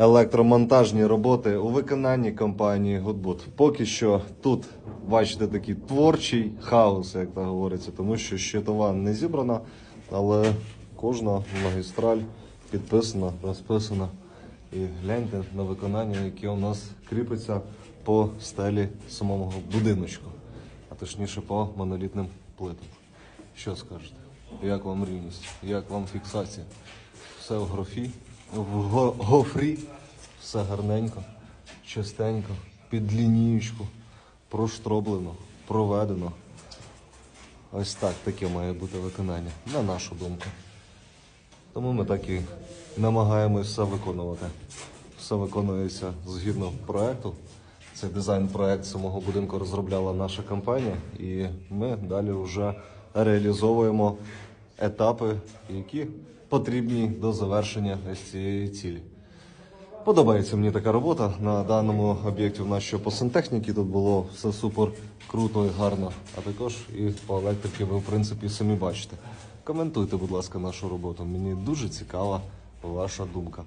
електромонтажні роботи у виконанні компанії Goodwood. Поки що тут бачите такий творчий хаос, як то говориться, тому що щитова не зібрана, але кожна магістраль підписана, розписана. І гляньте на виконання, яке у нас кріпиться по стелі самого будиночку, а точніше по монолітним плитам. Що скажете? Як вам рівність? Як вам фіксація? Все в грофі, в го- гофрі, все гарненько, чистенько, під лінієчку, проштроблено, проведено. Ось так таке має бути виконання, на нашу думку. Тому ми так і намагаємось все виконувати. Все виконується згідно проекту. Цей дизайн-проект самого будинку розробляла наша компанія, і ми далі вже реалізовуємо етапи, які потрібні до завершення ось цієї цілі. Подобається мені така робота на даному об'єкті. У нас що по сантехніці тут було все супер круто і гарно, а також і по електриці ви в принципі самі бачите. Коментуйте, будь ласка, нашу роботу. Мені дуже цікава ваша думка.